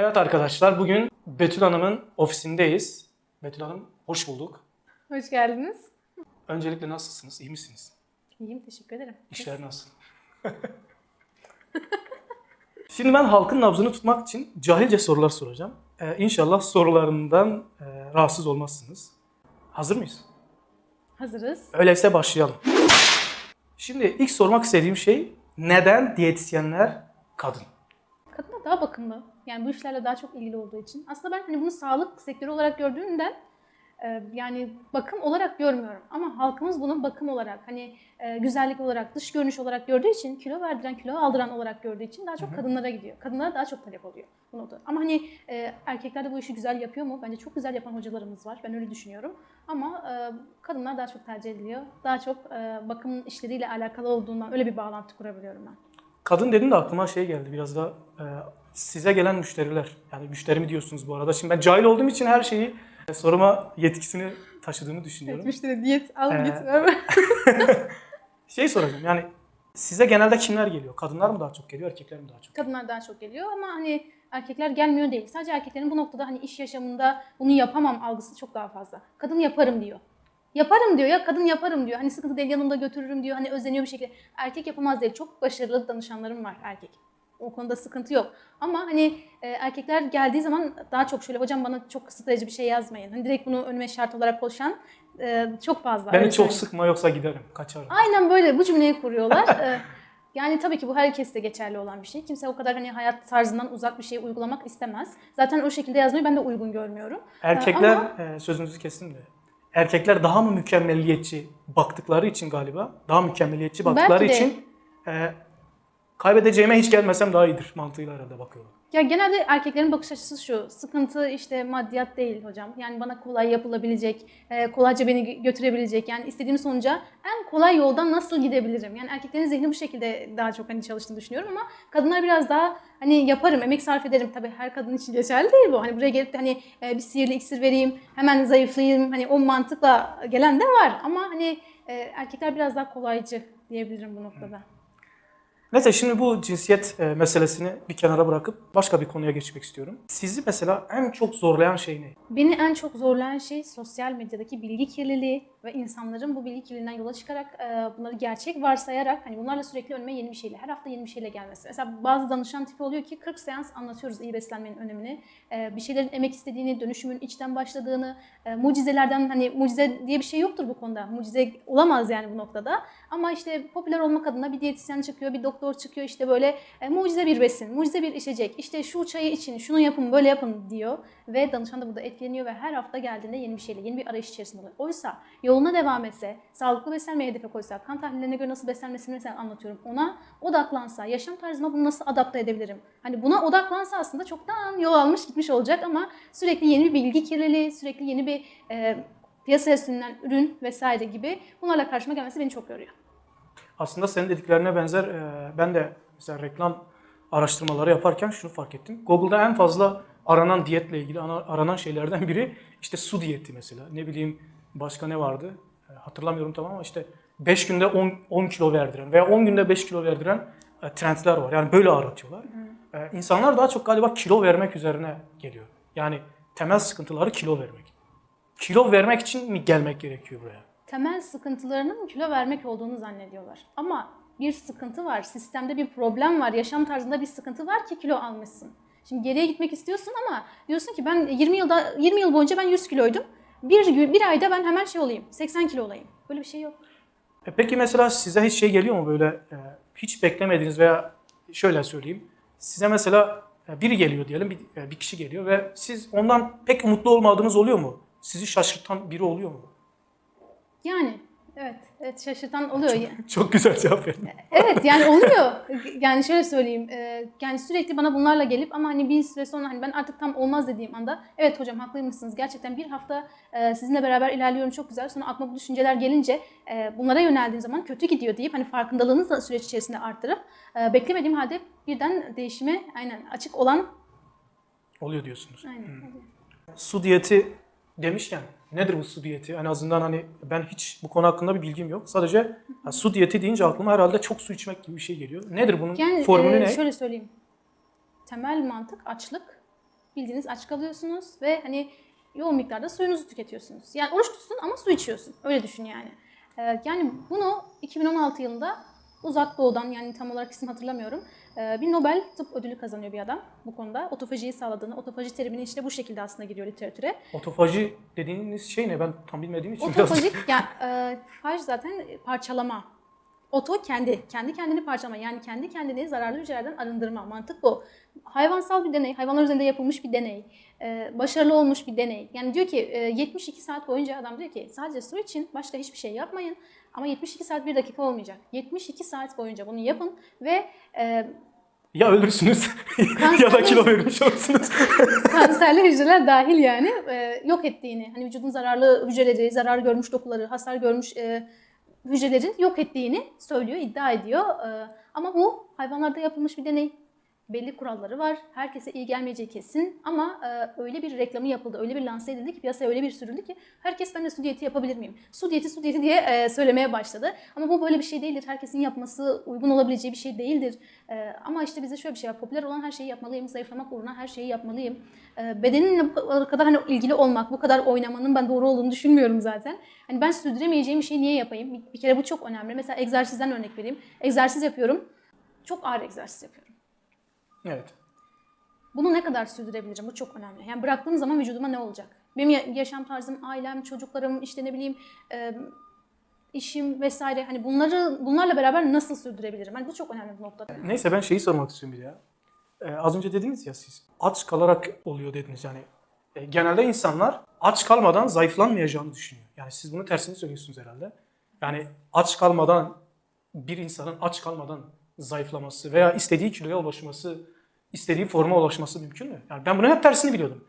Evet arkadaşlar bugün Betül Hanım'ın ofisindeyiz. Betül Hanım hoş bulduk. Hoş geldiniz. Öncelikle nasılsınız? İyi misiniz? İyiyim, teşekkür ederim. İşler nasıl? Şimdi ben halkın nabzını tutmak için cahilce sorular soracağım. Ee, inşallah sorularından e, rahatsız olmazsınız. Hazır mıyız? Hazırız. Öyleyse başlayalım. Şimdi ilk sormak istediğim şey neden diyetisyenler kadın? Kadınlar daha bakımlı. Yani bu işlerle daha çok ilgili olduğu için. Aslında ben hani bunu sağlık sektörü olarak gördüğümden e, yani bakım olarak görmüyorum. Ama halkımız bunu bakım olarak hani e, güzellik olarak, dış görünüş olarak gördüğü için kilo verdiren, kilo aldıran olarak gördüğü için daha çok kadınlara gidiyor. Kadınlara daha çok talep oluyor bu noktada. Ama hani e, erkekler de bu işi güzel yapıyor mu? Bence çok güzel yapan hocalarımız var. Ben öyle düşünüyorum. Ama e, kadınlar daha çok tercih ediliyor. Daha çok e, bakım işleriyle alakalı olduğundan öyle bir bağlantı kurabiliyorum ben. Kadın dedin de aklıma şey geldi biraz da e, size gelen müşteriler. Yani müşteri mi diyorsunuz bu arada? Şimdi ben cahil olduğum için her şeyi e, soruma yetkisini taşıdığımı düşünüyorum. müşteri diyet al Ee, git. Şey soracağım yani size genelde kimler geliyor? Kadınlar mı daha çok geliyor, erkekler mi daha çok? Kadınlar daha çok geliyor ama hani erkekler gelmiyor değil. Sadece erkeklerin bu noktada hani iş yaşamında bunu yapamam algısı çok daha fazla. Kadın yaparım diyor. Yaparım diyor ya kadın yaparım diyor. Hani sıkıntı değil yanımda götürürüm diyor. Hani özeniyor bir şekilde. Erkek yapamaz değil. Çok başarılı danışanlarım var erkek. O konuda sıkıntı yok. Ama hani e, erkekler geldiği zaman daha çok şöyle hocam bana çok kısıtlayıcı bir şey yazmayın. Hani direkt bunu önüme şart olarak koşan e, çok fazla. Beni çok sıkma yoksa giderim, kaçarım. Aynen böyle bu cümleyi kuruyorlar. Ee, yani tabii ki bu herkeste geçerli olan bir şey. Kimse o kadar hani hayat tarzından uzak bir şey uygulamak istemez. Zaten o şekilde yazmayı ben de uygun görmüyorum. Erkekler, Ama- e, sözünüzü kestim de. Erkekler daha mı mükemmelliyetçi baktıkları için galiba, daha mükemmeliyetçi baktıkları için e, kaybedeceğime hiç gelmesem daha iyidir mantığıyla herhalde bakıyorlar. Ya genelde erkeklerin bakış açısı şu. Sıkıntı işte maddiyat değil hocam. Yani bana kolay yapılabilecek, e, kolayca beni gö- götürebilecek. Yani istediğim sonuca en kolay yoldan nasıl gidebilirim? Yani erkeklerin zihni bu şekilde daha çok hani çalıştığını düşünüyorum ama kadınlar biraz daha hani yaparım, emek sarf ederim. Tabii her kadın için geçerli değil bu. Hani buraya gelip de hani e, bir sihirli iksir vereyim, hemen zayıflayayım. Hani o mantıkla gelen de var ama hani e, erkekler biraz daha kolaycı diyebilirim bu noktada. Neyse şimdi bu cinsiyet e, meselesini bir kenara bırakıp başka bir konuya geçmek istiyorum. Sizi mesela en çok zorlayan şey ne? Beni en çok zorlayan şey sosyal medyadaki bilgi kirliliği ve insanların bu bilgi kirliliğinden yola çıkarak e, bunları gerçek varsayarak hani bunlarla sürekli önüme yeni bir şeyle, her hafta yeni bir şeyle gelmesi. Mesela bazı danışan tipi oluyor ki 40 seans anlatıyoruz iyi beslenmenin önemini. E, bir şeylerin emek istediğini, dönüşümün içten başladığını, e, mucizelerden hani mucize diye bir şey yoktur bu konuda. Mucize olamaz yani bu noktada. Ama işte popüler olmak adına bir diyetisyen çıkıyor, bir doktor çıkıyor işte böyle e, mucize bir besin, mucize bir içecek, işte şu çayı için, şunu yapın, böyle yapın diyor. Ve danışan da burada etkileniyor ve her hafta geldiğinde yeni bir şeyle, yeni bir arayış içerisinde oluyor. Oysa yoluna devam etse, sağlıklı beslenmeye hedefe koysa, kan tahlillerine göre nasıl beslenmesini mesela anlatıyorum. Ona odaklansa, yaşam tarzıma bunu nasıl adapte edebilirim? Hani buna odaklansa aslında çoktan yol almış gitmiş olacak ama sürekli yeni bir bilgi kirliliği, sürekli yeni bir e, piyasaya sürülen ürün vesaire gibi bunlarla karşıma gelmesi beni çok yoruyor. Aslında senin dediklerine benzer e, ben de mesela reklam araştırmaları yaparken şunu fark ettim. Google'da en fazla aranan diyetle ilgili ana- aranan şeylerden biri işte su diyeti mesela. Ne bileyim başka ne vardı? E, hatırlamıyorum tamam ama işte 5 günde 10, 10 kilo verdiren veya 10 günde 5 kilo verdiren e, trendler var. Yani böyle aratıyorlar. E, insanlar daha çok galiba kilo vermek üzerine geliyor. Yani temel sıkıntıları kilo vermek. Kilo vermek için mi gelmek gerekiyor buraya? temel sıkıntılarının kilo vermek olduğunu zannediyorlar. Ama bir sıkıntı var, sistemde bir problem var, yaşam tarzında bir sıkıntı var ki kilo almışsın. Şimdi geriye gitmek istiyorsun ama diyorsun ki ben 20 yılda 20 yıl boyunca ben 100 kiloydum. Bir, gün- bir ayda ben hemen şey olayım, 80 kilo olayım. Böyle bir şey yok. E peki mesela size hiç şey geliyor mu böyle e, hiç beklemediğiniz veya şöyle söyleyeyim. Size mesela e, biri geliyor diyelim bir, e, bir kişi geliyor ve siz ondan pek umutlu olmadığınız oluyor mu? Sizi şaşırtan biri oluyor mu? Yani evet, evet şaşırtan oluyor. Çok güzel cevap verdin. Evet yani oluyor. Yani şöyle söyleyeyim. e, Yani sürekli bana bunlarla gelip ama hani bir süre sonra hani ben artık tam olmaz dediğim anda evet hocam haklıymışsınız. Gerçekten bir hafta e, sizinle beraber ilerliyorum çok güzel. Sonra aklıma bu düşünceler gelince e, bunlara yöneldiğim zaman kötü gidiyor deyip hani farkındalığınızı da süreç içerisinde arttırıp beklemediğim halde birden değişime aynen açık olan Oluyor diyorsunuz. aynen. Su diyeti demişken nedir bu su diyeti? En azından hani ben hiç bu konu hakkında bir bilgim yok. Sadece ha, su diyeti deyince aklıma herhalde çok su içmek gibi bir şey geliyor. Nedir bunun Yani formülü e, ne? şöyle söyleyeyim. Temel mantık açlık bildiğiniz aç kalıyorsunuz ve hani yoğun miktarda suyunuzu tüketiyorsunuz. Yani oruç tutsun ama su içiyorsun. Öyle düşün yani. Ee, yani bunu 2016 yılında Uzak Doğu'dan yani tam olarak isim hatırlamıyorum. ee, bir Nobel Tıp Ödülü kazanıyor bir adam bu konuda. Otofajiyi sağladığını, otofaji terimini işte bu şekilde aslında giriyor literatüre. Otofaji dediğiniz şey ne? Ben tam bilmediğim için biraz... Otofajik yani e, faj zaten parçalama. Oto kendi, kendi kendini parçalama. Yani kendi kendini zararlı hücrelerden arındırma. Mantık bu. Hayvansal bir deney, hayvanlar üzerinde yapılmış bir deney. e, başarılı olmuş bir deney. Yani diyor ki e, 72 saat boyunca adam diyor ki sadece su için başka hiçbir şey yapmayın. Ama 72 saat bir dakika olmayacak. 72 saat boyunca bunu yapın ve e, Ya ölürsünüz ya da kilo vermiş olursunuz. kanserli hücreler dahil yani e, yok ettiğini, hani vücudun zararlı hücreleri, zarar görmüş dokuları, hasar görmüş e, hücrelerin yok ettiğini söylüyor, iddia ediyor. E, ama bu hayvanlarda yapılmış bir deney. Belli kuralları var. Herkese iyi gelmeyeceği kesin ama e, öyle bir reklamı yapıldı, öyle bir lanse edildi ki piyasaya öyle bir sürüldü ki herkes ben de su diyeti yapabilir miyim? Su diyeti, su diyeti diye e, söylemeye başladı. Ama bu böyle bir şey değildir. Herkesin yapması uygun olabileceği bir şey değildir. E, ama işte bize şöyle bir şey var. Popüler olan her şeyi yapmalıyım. Zayıflamak uğruna her şeyi yapmalıyım. E, bedeninle bu kadar hani ilgili olmak, bu kadar oynamanın ben doğru olduğunu düşünmüyorum zaten. Hani ben sürdüremeyeceğim bir şeyi niye yapayım? Bir, bir kere bu çok önemli. Mesela egzersizden örnek vereyim. Egzersiz yapıyorum. Çok ağır egzersiz yapıyorum. Evet. Bunu ne kadar sürdürebilirim? Bu çok önemli. Yani bıraktığım zaman vücuduma ne olacak? Benim ya- yaşam tarzım, ailem, çocuklarım, işte ne bileyim e, işim vesaire. Hani bunları bunlarla beraber nasıl sürdürebilirim? Hani bu çok önemli bir nokta. Neyse ben şeyi sormak istiyorum bir ya. Ee, az önce dediniz ya siz aç kalarak oluyor dediniz yani. E, genelde insanlar aç kalmadan zayıflanmayacağını düşünüyor. Yani siz bunu tersini söylüyorsunuz herhalde. Yani aç kalmadan bir insanın aç kalmadan zayıflaması veya istediği kiloya ulaşması, istediği forma ulaşması mümkün mü? Yani ben bunun hep tersini biliyordum.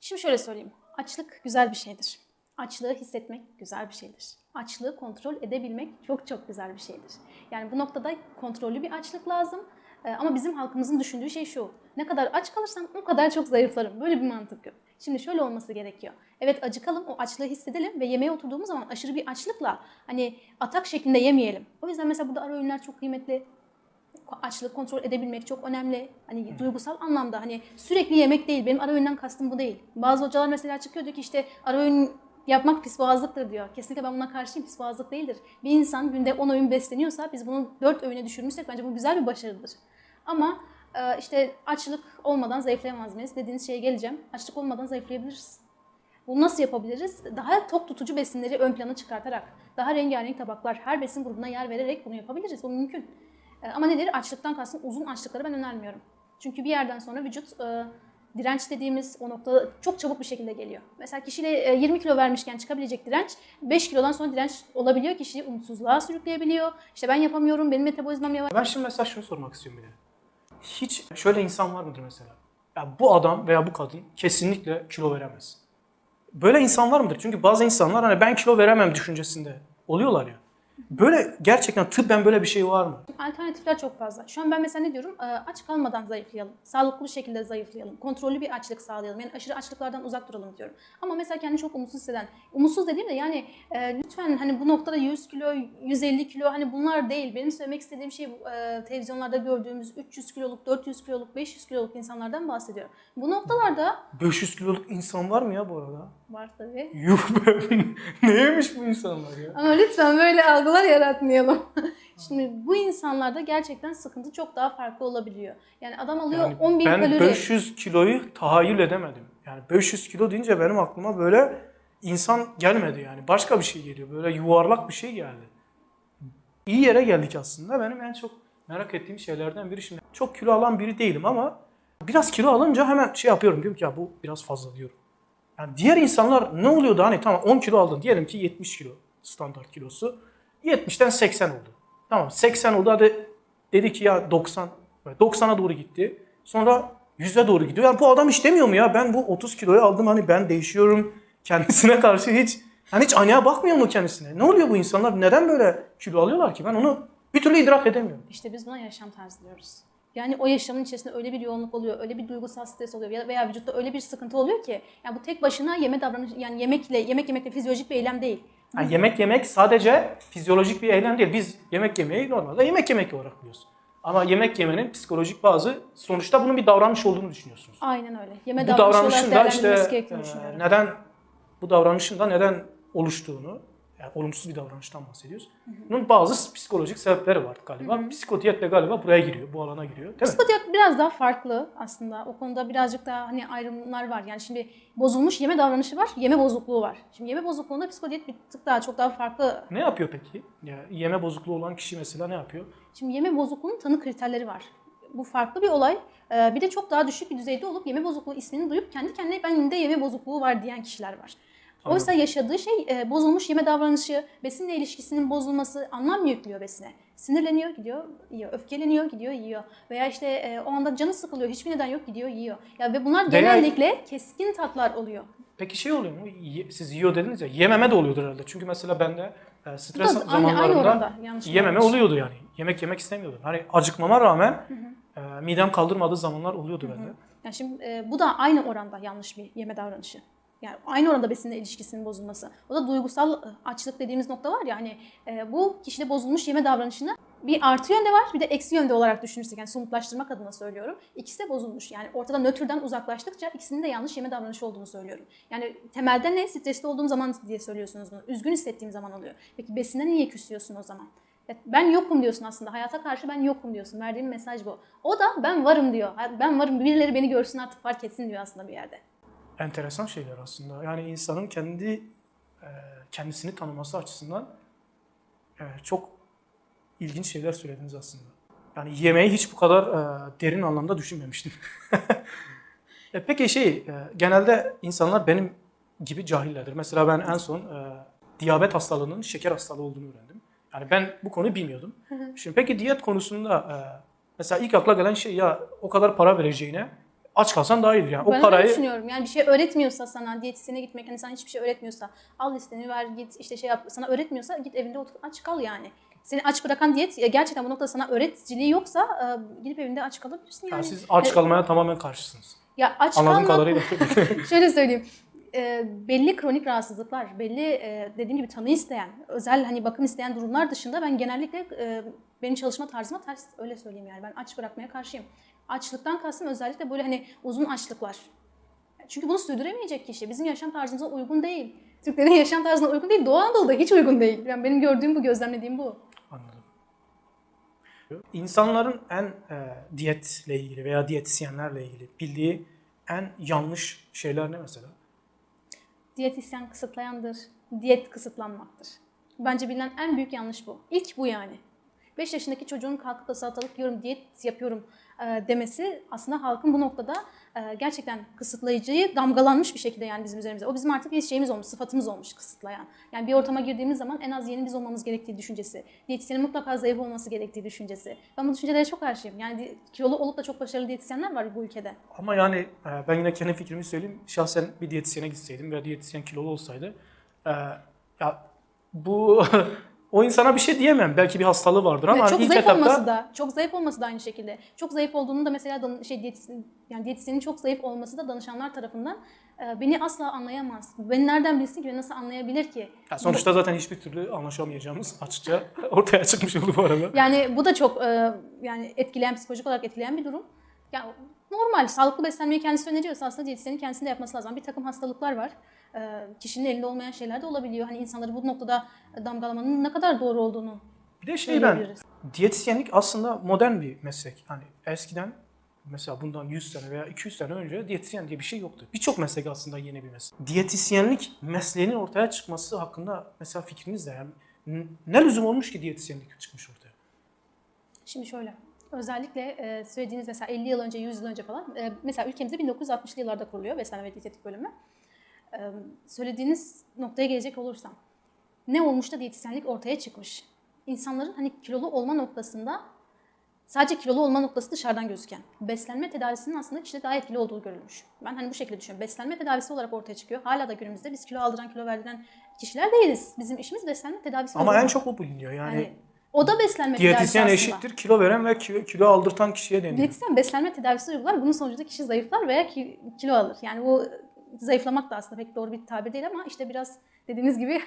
Şimdi şöyle söyleyeyim. Açlık güzel bir şeydir. Açlığı hissetmek güzel bir şeydir. Açlığı kontrol edebilmek çok çok güzel bir şeydir. Yani bu noktada kontrollü bir açlık lazım. Ee, ama bizim halkımızın düşündüğü şey şu. Ne kadar aç kalırsam o kadar çok zayıflarım. Böyle bir mantık yok. Şimdi şöyle olması gerekiyor. Evet acıkalım, o açlığı hissedelim ve yemeğe oturduğumuz zaman aşırı bir açlıkla hani atak şeklinde yemeyelim. O yüzden mesela burada ara öğünler çok kıymetli açlığı kontrol edebilmek çok önemli. Hani duygusal anlamda hani sürekli yemek değil. Benim ara öğünden kastım bu değil. Bazı hocalar mesela çıkıyor diyor ki işte ara öğün yapmak pis diyor. Kesinlikle ben buna karşıyım. Pis değildir. Bir insan günde 10 öğün besleniyorsa biz bunu 4 öğüne düşürmüşsek bence bu güzel bir başarıdır. Ama e, işte açlık olmadan zayıflayamaz mıyız? Dediğiniz şeye geleceğim. Açlık olmadan zayıflayabiliriz. Bunu nasıl yapabiliriz? Daha tok tutucu besinleri ön plana çıkartarak, daha rengarenk tabaklar, her besin grubuna yer vererek bunu yapabiliriz. Bu mümkün. E, Ama nedir? Açlıktan kastım uzun açlıkları ben önermiyorum. Çünkü bir yerden sonra vücut e, direnç dediğimiz o noktada çok çabuk bir şekilde geliyor. Mesela kişiyle e, 20 kilo vermişken çıkabilecek direnç 5 kilodan sonra direnç olabiliyor. Kişiyi umutsuzluğa sürükleyebiliyor. İşte ben yapamıyorum, benim metabolizmam yavaş. Ben şimdi mesela şunu sormak istiyorum bir de. Hiç şöyle insan var mıdır mesela? Ya bu adam veya bu kadın kesinlikle kilo veremez. Böyle insan var mıdır? Çünkü bazı insanlar hani ben kilo veremem düşüncesinde oluyorlar ya. Böyle gerçekten tıbben böyle bir şey var mı? Alternatifler çok fazla. Şu an ben mesela ne diyorum? Ee, Aç kalmadan zayıflayalım. Sağlıklı bir şekilde zayıflayalım. Kontrollü bir açlık sağlayalım. Yani aşırı açlıklardan uzak duralım diyorum. Ama mesela kendini çok umutsuz hisseden, umutsuz dediğim de yani e, lütfen hani bu noktada 100 kilo, 150 kilo hani bunlar değil. Benim söylemek istediğim şey e, televizyonlarda gördüğümüz 300 kiloluk, 400 kiloluk, 500 kiloluk insanlardan bahsediyorum. Bu noktalarda 500 kiloluk insan var mı ya bu arada? var tabii. Yuh be. Neymiş bu insanlar ya? Ama lütfen böyle algılar yaratmayalım. Şimdi bu insanlarda gerçekten sıkıntı çok daha farklı olabiliyor. Yani adam alıyor Yani 10 bin ben kalori. 500 kiloyu tahayyül edemedim. Yani 500 kilo deyince benim aklıma böyle insan gelmedi yani. Başka bir şey geliyor. Böyle yuvarlak bir şey geldi. İyi yere geldik aslında. Benim en çok merak ettiğim şeylerden biri şimdi. Çok kilo alan biri değilim ama biraz kilo alınca hemen şey yapıyorum. Diyorum ki ya bu biraz fazla diyorum. Yani diğer insanlar ne oluyordu hani tamam 10 kilo aldın diyelim ki 70 kilo standart kilosu. 70'ten 80 oldu. Tamam 80 oldu hadi dedi ki ya 90 ve 90'a doğru gitti. Sonra 100'e doğru gidiyor. Yani bu adam hiç demiyor mu ya ben bu 30 kiloyu aldım hani ben değişiyorum kendisine karşı hiç hani hiç aynaya bakmıyor mu kendisine? Ne oluyor bu insanlar? Neden böyle kilo alıyorlar ki? Ben onu bir türlü idrak edemiyorum. İşte biz buna yaşam tarzı diyoruz. Yani o yaşamın içerisinde öyle bir yoğunluk oluyor, öyle bir duygusal stres oluyor veya vücutta öyle bir sıkıntı oluyor ki yani bu tek başına yeme davranış yani yemekle yemek yemekle fizyolojik bir eylem değil. Yani yemek yemek sadece fizyolojik bir eylem değil. Biz yemek yemeyi normalde yemek yemek olarak biliyoruz. Ama yemek yemenin psikolojik bazı sonuçta bunun bir davranış olduğunu düşünüyorsunuz. Aynen öyle. Yeme bu davranışın da işte e, neden bu davranışın da neden oluştuğunu yani olumsuz bir davranıştan bahsediyoruz. Bunun bazı psikolojik sebepleri var galiba. Psikodiyet de galiba buraya giriyor, bu alana giriyor. Değil mi? Psikodiyat biraz daha farklı aslında. O konuda birazcık daha hani ayrımlar var. Yani şimdi bozulmuş yeme davranışı var, yeme bozukluğu var. Şimdi yeme bozukluğunda psikodiyat bir tık daha çok daha farklı. Ne yapıyor peki? Ya, yeme bozukluğu olan kişi mesela ne yapıyor? Şimdi yeme bozukluğunun tanı kriterleri var. Bu farklı bir olay. Ee, Bir de çok daha düşük bir düzeyde olup yeme bozukluğu ismini duyup kendi kendine benim de yeme bozukluğu var diyen kişiler var. Oysa yaşadığı şey e, bozulmuş yeme davranışı, besinle ilişkisinin bozulması anlam yüklüyor besine. Sinirleniyor, gidiyor, yiyor. Öfkeleniyor, gidiyor, yiyor. Veya işte e, o anda canı sıkılıyor, hiçbir neden yok, gidiyor, yiyor. Ya ve bunlar Veya- genellikle keskin tatlar oluyor. Peki şey oluyor mu? Siz yiyor dediniz ya, yememe de oluyordur herhalde. Çünkü mesela bende e, stres da aynı- aynı zamanlarında oranda, yanlış yememe anlamış. oluyordu yani. Yemek yemek istemiyordum. Hani acıkmama rağmen e, midem kaldırmadığı zamanlar oluyordu bende. Yani şimdi e, bu da aynı oranda yanlış bir yeme davranışı. Yani aynı oranda besinle ilişkisinin bozulması. O da duygusal e, açlık dediğimiz nokta var ya hani e, bu kişide bozulmuş yeme davranışını bir artı yönde var bir de eksi yönde olarak düşünürsek yani somutlaştırmak adına söylüyorum. İkisi de bozulmuş. Yani ortada nötrden uzaklaştıkça ikisinin de yanlış yeme davranışı olduğunu söylüyorum. Yani temelde ne? Stresli olduğum zaman diye söylüyorsunuz bunu. Üzgün hissettiğim zaman oluyor. Peki besine niye küsüyorsun o zaman? Ben yokum diyorsun aslında. Hayata karşı ben yokum diyorsun. Verdiğim mesaj bu. O da ben varım diyor. Ben varım. Birileri beni görsün artık fark etsin diyor aslında bir yerde. Enteresan şeyler aslında. Yani insanın kendi e, kendisini tanıması açısından e, çok ilginç şeyler söylediniz aslında. Yani yemeği hiç bu kadar e, derin anlamda düşünmemiştim. e, peki şey, genelde insanlar benim gibi cahillerdir. Mesela ben en son diyabet hastalığının şeker hastalığı olduğunu öğrendim. Yani ben bu konuyu bilmiyordum. Şimdi peki diyet konusunda mesela ilk akla gelen şey ya o kadar para vereceğine aç kalsan daha iyidir yani. ben o öyle parayı düşünüyorum. Yani bir şey öğretmiyorsa sana, diyetisyene gitmek, hani sana hiçbir şey öğretmiyorsa, al listeni ver git işte şey yap, sana öğretmiyorsa git evinde otur aç kal yani. Seni aç bırakan diyet gerçekten bu noktada sana öğreticiliği yoksa e, gidip evinde aç kalabilirsin yani. Yani siz aç E, kalmaya tamamen karşısınız. Ya aç Anladığım kalmak, kadarıyla. Şöyle söyleyeyim. E, belli kronik rahatsızlıklar, belli e, dediğim gibi tanı isteyen, özel hani bakım isteyen durumlar dışında ben genellikle e, benim çalışma tarzıma ters öyle söyleyeyim yani ben aç bırakmaya karşıyım. Açlıktan kastım özellikle böyle hani uzun açlıklar. Çünkü bunu sürdüremeyecek kişi. Bizim yaşam tarzımıza uygun değil. Türklerin yaşam tarzına uygun değil. Doğu Anadolu'da hiç uygun değil. Yani benim gördüğüm bu, gözlemlediğim bu. Anladım. İnsanların en e, diyetle ilgili veya diyetisyenlerle ilgili bildiği en yanlış şeyler ne mesela? Diyetisyen kısıtlayandır. Diyet kısıtlanmaktır. Bence bilinen en büyük yanlış bu. İlk bu yani. 5 yaşındaki çocuğun kalkıp da salatalık yiyorum, diyet yapıyorum demesi aslında halkın bu noktada e, gerçekten kısıtlayıcıyı damgalanmış bir şekilde yani bizim üzerimize. O bizim artık bir şeyimiz olmuş, sıfatımız olmuş kısıtlayan. Yani bir ortama girdiğimiz zaman en az yeni biz olmamız gerektiği düşüncesi. Diyetisyenin mutlaka zayıf olması gerektiği düşüncesi. Ben bu düşüncelere çok karşıyım. Yani kilolu olup da çok başarılı diyetisyenler var bu ülkede. Ama yani e, ben yine kendi fikrimi söyleyeyim. Şahsen bir diyetisyene gitseydim veya diyetisyen kilolu olsaydı e, ya bu o insana bir şey diyemem. Belki bir hastalığı vardır ama çok ilk zayıf etapta olması da, çok zayıf olması da aynı şekilde. Çok zayıf olduğunu da mesela dan- şey diyetisyen, yani diyetisyenin çok zayıf olması da danışanlar tarafından e, beni asla anlayamaz. Beni nereden bilsin ki, beni nasıl anlayabilir ki? ya sonuçta zaten hiçbir türlü anlaşamayacağımız açıkça ortaya çıkmış oldu bu arada. Yani bu da çok e, yani etkileyen, psikolojik olarak etkileyen bir durum. Yani normal, sağlıklı beslenmeyi kendisi öneriyorsa aslında diyetisyenin kendisinde yapması lazım. Bir takım hastalıklar var. E, kişinin elinde olmayan şeyler de olabiliyor. Hani insanları bu noktada damgalamanın ne kadar doğru olduğunu Bir de şey ben diyetisyenlik aslında modern bir meslek. Hani eskiden mesela bundan 100 sene veya 200 sene önce diyetisyen diye bir şey yoktu. Birçok meslek aslında yeni bir meslek. Diyetisyenlik mesleğinin ortaya çıkması hakkında mesela fikriniz ne? Yani ne lüzum olmuş ki diyetisyenlik çıkmış ortaya? Şimdi şöyle. Özellikle e, söylediğiniz mesela 50 yıl önce, 100 yıl önce falan. e, mesela ülkemizde 1960'lı yıllarda kuruluyor beslenme ve diyetetik bölümü. Söylediğiniz noktaya gelecek olursam. Ne olmuş da diyetisyenlik ortaya çıkmış? İnsanların hani kilolu olma noktasında sadece kilolu olma noktası dışarıdan gözüken. Beslenme tedavisinin aslında kişide daha etkili olduğu görülmüş. Ben hani bu şekilde düşünüyorum. Beslenme tedavisi olarak ortaya çıkıyor. Hala da günümüzde biz kilo aldıran, kilo verdiren kişiler değiliz. Bizim işimiz beslenme tedavisi. Ama en çok o biliniyor. Yani, Yani o da beslenme diyetisyen tedavisi aslında. eşittir kilo veren ve kilo, kilo aldırtan kişiye deniyor. Diyetisyen beslenme tedavisi uygular. Bunun sonucunda kişi zayıflar veya ki- kilo alır. Yani bu zayıflamak da aslında pek doğru bir tabir değil ama işte biraz dediğiniz gibi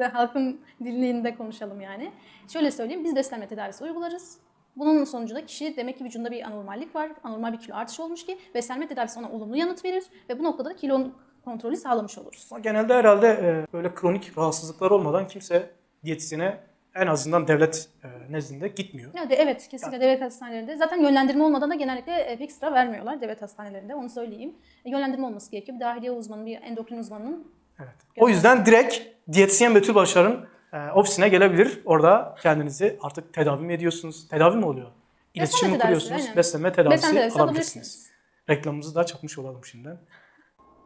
halkın dilinde konuşalım yani. Şöyle söyleyeyim biz beslenme tedavisi uygularız. Bunun sonucunda kişi demek ki vücudunda bir anormallik var. Anormal bir kilo artışı olmuş ki beslenme tedavisi ona olumlu yanıt verir ve bu noktada da kilo kontrolü sağlamış oluruz. Genelde herhalde e, böyle kronik rahatsızlıklar olmadan kimse diyetisyene en azından devlet e, nezdinde gitmiyor. De, evet kesinlikle devlet hastanelerinde. Zaten yönlendirme olmadan da genellikle e, pek sıra vermiyorlar devlet hastanelerinde. Onu söyleyeyim. E, yönlendirme olması gerekiyor. Bir dahiliye uzmanı, bir endokrin uzmanının Evet. O yüzden direkt diyetisyen Betül Başar'ın e, ofisine gelebilir. Orada kendinizi artık tedavi mi ediyorsunuz? Tedavi mi oluyor? İletişim mi kuruyorsunuz? aynen. Beslenme tedavisi beslenme tedavisi alabilirsiniz. alabilirsiniz. Reklamımızı da çakmış olalım şimdiden.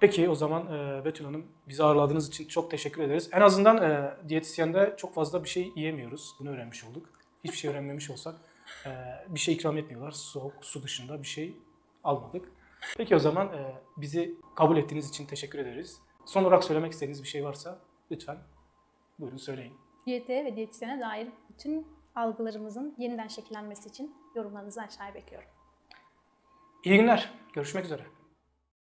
Peki o zaman e, Betül Hanım bizi ağırladığınız için çok teşekkür ederiz. En azından e, diyetisyende çok fazla bir şey yiyemiyoruz. Bunu öğrenmiş olduk. Hiçbir şey öğrenmemiş olsak e, bir şey ikram etmiyorlar. Soğuk su dışında bir şey almadık. Peki o zaman e, bizi kabul ettiğiniz için teşekkür ederiz. Son olarak söylemek istediğiniz bir şey varsa lütfen buyurun söyleyin. Diyete ve diyetisyene dair bütün algılarımızın yeniden şekillenmesi için yorumlarınızı aşağıya bekliyorum. İyi günler. Görüşmek üzere.